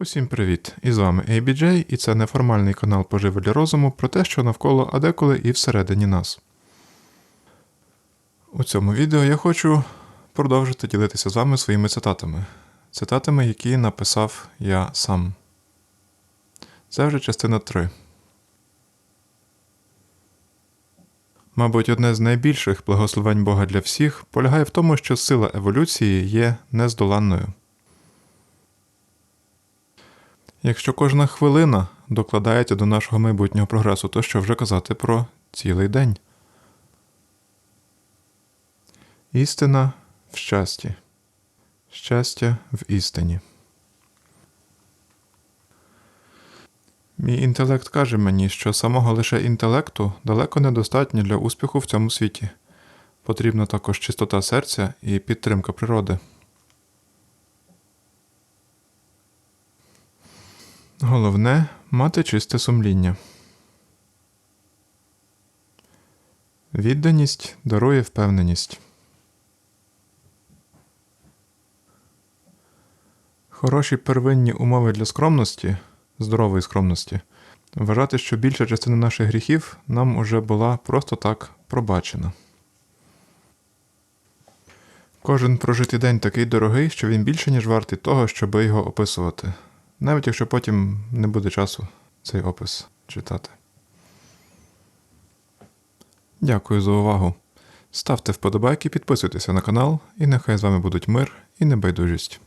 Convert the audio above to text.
Усім привіт! І з вами ABJ, і це неформальний канал поживелі розуму про те, що навколо, а деколи і всередині нас. У цьому відео я хочу продовжити ділитися з вами своїми цитатами. Цитатами, які написав я сам. Це вже частина 3. Мабуть, одне з найбільших благословень Бога для всіх полягає в тому, що сила еволюції є нездоланною. Якщо кожна хвилина докладається до нашого майбутнього прогресу, то що вже казати про цілий день? Істина в щасті. Щастя в істині. Мій інтелект каже мені, що самого лише інтелекту далеко недостатньо для успіху в цьому світі. Потрібна також чистота серця і підтримка природи. Головне мати чисте сумління. Відданість дарує впевненість. Хороші первинні умови для скромності, здорової скромності, вважати, що більша частина наших гріхів нам уже була просто так пробачена. Кожен прожитий день такий дорогий, що він більше, ніж вартий того, щоб його описувати, навіть якщо потім не буде часу цей опис читати. Дякую за увагу. Ставте вподобайки, підписуйтеся на канал, і нехай з вами будуть мир і небайдужість.